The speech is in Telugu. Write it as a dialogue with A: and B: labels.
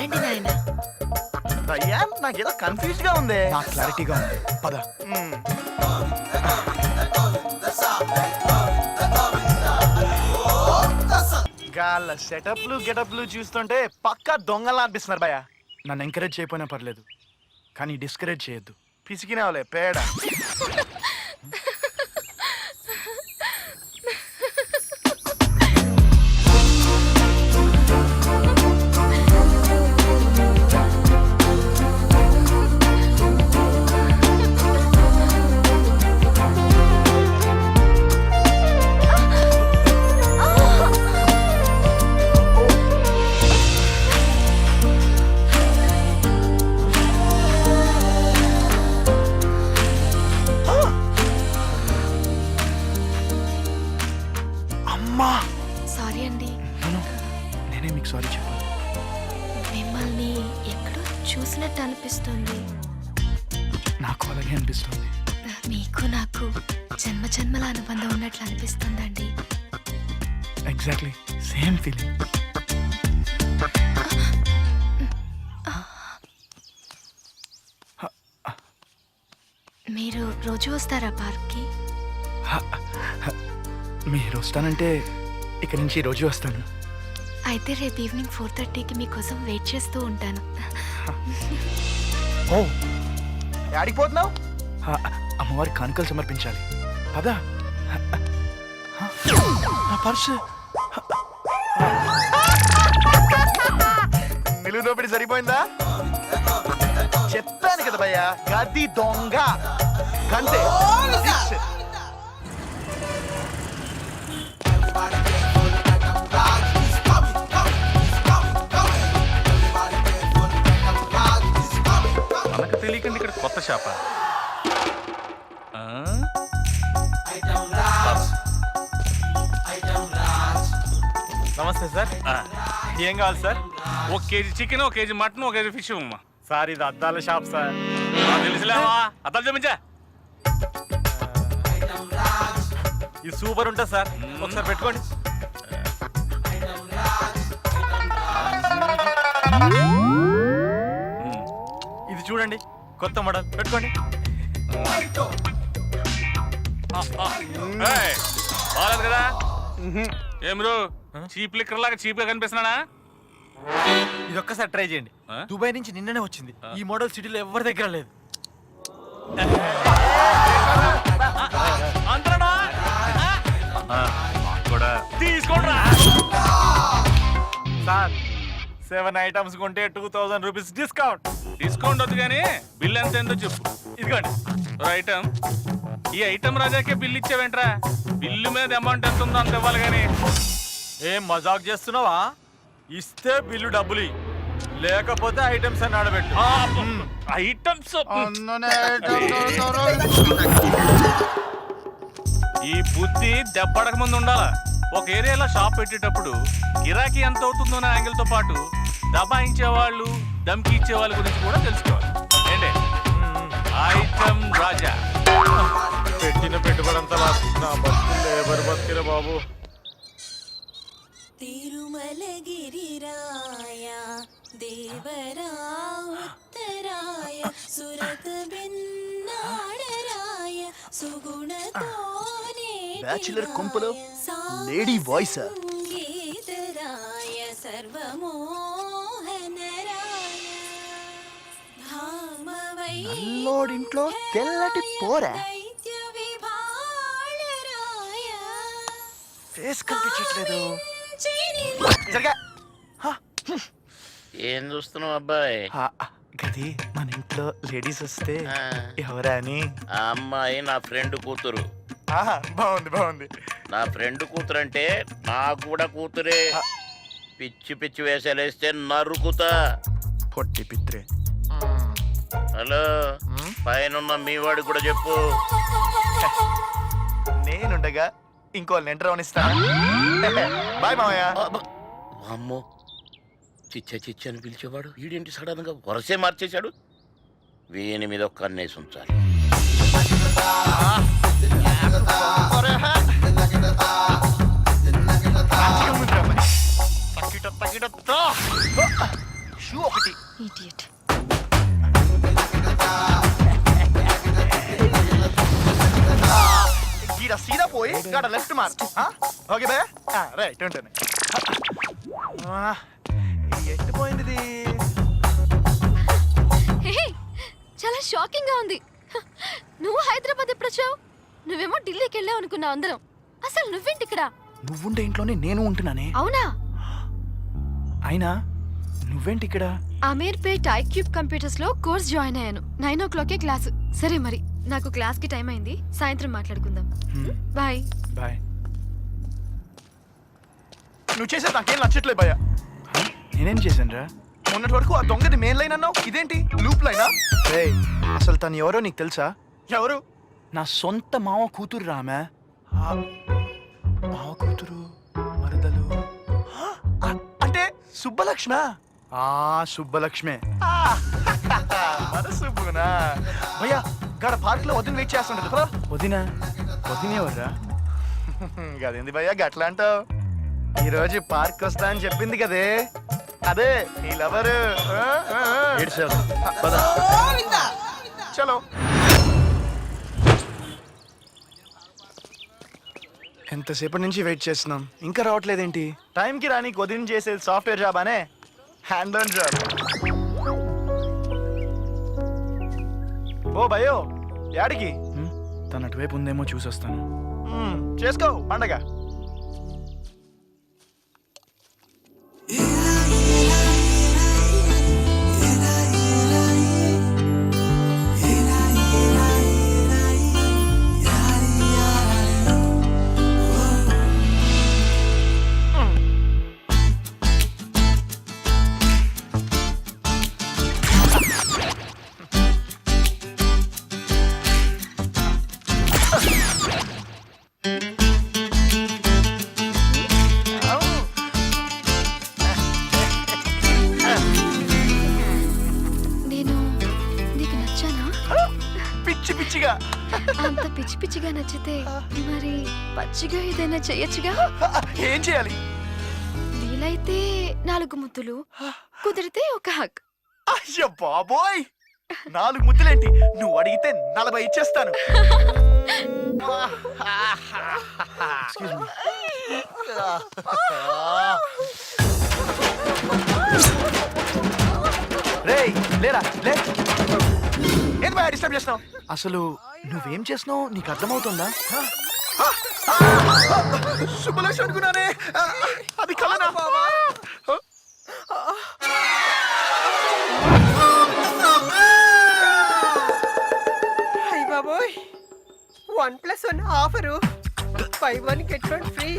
A: వెళ్ళండి నాయన.
B: భయ్యా నాకేదో కన్ఫ్యూజ్గా ఉంది.
C: నా క్లారిటీగా ఉంది. పద.
B: గాళ్ళ సెటప్లు గెటప్లు చూస్తుంటే పక్కా దొంగలా అనిపిస్తున్నారు భయ్యా.
C: నన్ను ఎంకరేజ్ చేయకపోయినా పర్లేదు. కానీ డిస్కరేజ్ చేయొద్దు.
B: పిసికినావులే పేడ.
C: అమ్మా!
A: సారీ అండి.
C: నేను నేనే మీకు సారీ చెప్పాను
A: మిమ్మల్ని ఎక్కడో చూసినట్టు అనిపిస్తుంది.
C: నాకు అలాగే అనిపిస్తుంది.
A: మీకు నాకు జన్మ జన్మల అనుబంధం ఉన్నట్లు అనిపిస్తుందండి.
C: ఎగ్జాక్ట్లీ సేమ్ ఫీలింగ్
A: మీరు రోజు వస్తారా పార్క్కి?
C: మీరు వస్తానంటే ఇక నుంచి రోజు వస్తాను.
A: అయితే రేపు ఈవినింగ్ ఫోర్ థర్టీకి మీకోసం వెయిట్ చేస్తూ ఉంటాను.
C: ఓ
B: యాడికి పోతున్నావు?
C: ఆ, అమ్మవారి కానుకలు సమర్పించాలి. పదా. నా పర్సు.
B: నిలువు దోపిడి సరిపోయిందా? చెప్పాను కదా భయ్యా గది దొంగ. అంతే
D: మనకు తెలియకండి ఇక్కడ కొత్త షాప
E: నమస్తే సార్. ఏం కావాలి సార్?
D: ఒక కేజీ చికెన్ ఒక కేజీ మటన్ ఒక కేజీ ఫిష్ అమ్మా
E: సార్ ఇది అద్దాల షాప్ సార్.
D: తెలిసిలేవా? అతను చూపించా.
E: ఇది సూపర్ ఉంటుంది సార్. ఒకసారి పెట్టుకోండి. ఇది చూడండి కొత్త మోడల్. పెట్టుకోండి.
D: బాగాలేదు కదా? ఏం బ్రో చీప్ లిక్కర్ లాగా చీప్గా కనిపిస్తున్నానా
E: ఇది ఒక్కసారి ట్రై చేయండి? దుబాయ్ నుంచి నిన్ననే వచ్చింది. ఈ మోడల్ సిటీలో ఎవరి దగ్గర లేదు.
D: కూడా తీసుకోండి.
E: సార్ సెవెన్ ఐటమ్స్ కొంటే two thousand rupees discount.
D: Discount వద్దు కానీ బిల్ ఎంత ఎంతో చెప్పు.
E: ఇదిగోండి.
D: ఐటమ్. ఈ ఐటమ్ రాజాకే బిల్ ఇచ్చావేంట్రా? బిల్లు మీద అమౌంట్ ఎంత ఉందో అంత ఇవ్వాలి కానీ.
E: ఏం మజాక్ చేస్తున్నావా? ఇస్తే బిల్లు డబ్బులు. లేకపోతే ఐటమ్స్ అని ఆడబెట్టు.
D: ఐటమ్స్. ఈ బుద్ధి దెబ్బడక ముందు ఉండాలా? ఒక ఏరియాలో షాప్ పెట్టేటప్పుడు గిరాకీ ఎంత అవుతుందో అనే యాంగిల్తో పాటు దబాయించే వాళ్ళు దమ్కి ఇచ్చే వాళ్ళ గురించి కూడా తెలుసుకోవాలి. ఏంటి? ఐటమ్ రాజా.
E: పెట్టిన పెట్టుబడి అంతా లాస్. నా బతుకులు లేబర్ బతికిరా బాబు.
F: తిరుమలగిరిరాయ దేవరా ఉత్తరాయ సురత బిన్నాడరాయ సుగుణతోనే
B: బ్యాచులర్ కొంపలో లేడీ వాయిస్ నల్లోడింట్లో తెల్లటి పోరా. ఫేస్ కనిపించట్లేదు.
G: ఏం చూస్తున్నావు అబ్బాయి?
C: గది మన ఇంట్లో లేడీస్ వస్తే ఎవరా అని?
G: ఆ అమ్మాయి నా ఫ్రెండ్ కూతురు.
B: ఆహా, బాగుంది బాగుంది.
G: నా ఫ్రెండ్ కూతురు అంటే నాకు కూడా కూతురే. పిచ్చి పిచ్చి వేసాలేస్తే నరుకుతా.
C: పొట్టి పిత్రే.
G: హలో పైన మీ వాడికి కూడా చెప్పు.
B: నేనుండగా ఇంకో లెంటర్ అవనిస్తాను? బాయ్ మామయ్య
G: అబ్బ, వామ్మో. చిచ్చ చిచ్చ అని పిలిచేవాడు. వీడేంటి సడన్గా వరసే మార్చేశాడు? వీని మీద ఒక కన్నేసి ఉంచాలి.
B: Idiot. గీడ సీదా పోయి గడ లెఫ్ట్ మార్ ఓకే బే రైట్ ఉంటుంది పోయింది
A: చాలా షాకింగ్గా ఉంది నువ్వు హైదరాబాద్ ఎప్పుడు వచ్చావు నువ్వేమో ఢిల్లీకి వెళ్ళావు అనుకున్నావు అందరం. అసలు నువ్వేంటి ఇక్కడ?
C: నువ్వుండే ఇంట్లోనే నేను ఉంటున్నానే.
A: అవునా?
C: అయినా నువ్వేంటి ఇక్కడ?
A: అమీర్పేట్ ఐక్యూబ్ కంప్యూటర్స్లో కోర్స్ జాయిన్ అయ్యాను. నైన్ ఓ క్లాకే క్లాస్. సరే మరి నాకు క్లాస్కి టైం అయింది. సాయంత్రం మాట్లాడుకుందాం.
C: హ్మ్,
A: బాయ్.
C: బాయ్.
B: నువ్వు చేసేది నాకేం నచ్చట్లేదు భయ
C: హ? నేనేం చేశానురా?
B: మొన్నటి వరకు ఆ దొంగది మెయిన్ లైన్ అన్నావు. ఇదేంటి? లూప్ లైనా
C: అసలు తను ఎవరో నీకు తెలుసా?
B: ఎవరు?
C: నా సొంత మామ కూతురు రామే. మావ కూతురు మరదలు.
B: ఆ, అంటే సుబ్బలక్ష్మ?
C: ఆ సుబ్బలక్ష్మే.
B: సుబ్బునా? భయ్యా గడ పార్క్లో వదిన వెయిట్ చేస్తుంటది. పదా.
C: వదిన? వదిన ఎవర్రా
B: గదేంది భయ్యా గట్లా అంటావు ఈ రోజు పార్క్ వస్తా అని చెప్పింది కదే అదే నీ లవర్. చలో.
C: ఎంతసేపటి నుంచి వెయిట్ చేస్తున్నాం? ఇంకా రావట్లేదేంటి?
B: టైంకి రాని వదిన చేసేది సాఫ్ట్వేర్ జాబ్ అనే? హ్యాండ్ ఆన్ జాబ్ ఓ భయో యాడికి?
C: హ్మ్? తను అటువైపు ఉందేమో చూసొస్తాను.
B: చేసుకో పండగ. పిచ్చిగా
A: నచ్చితే మరి పచ్చిగా ఏదైనా చెయ్యొచ్చుగా
B: ఏం చేయాలి?
A: వీలైతే నాలుగు ముద్దులు కుదిరితే ఒక హక్
B: అయ్యో బాబోయ్! నాలుగు ముద్దులేంటి? నువ్వు అడిగితే నలభై ఇచ్చేస్తాను. రేయ్ లేరా? లే. ఏం బాగా డిస్టర్బ్ చేస్తున్నావు?
C: అసలు నువ్వేం చేస్తున్నావు? నీకు అర్థమవుతుందా
B: శుభలక్ష్మి అనుకున్నానే. అది కలనా?
H: అయ్య బాబోయ్. One plus one offer. Buy one get one free?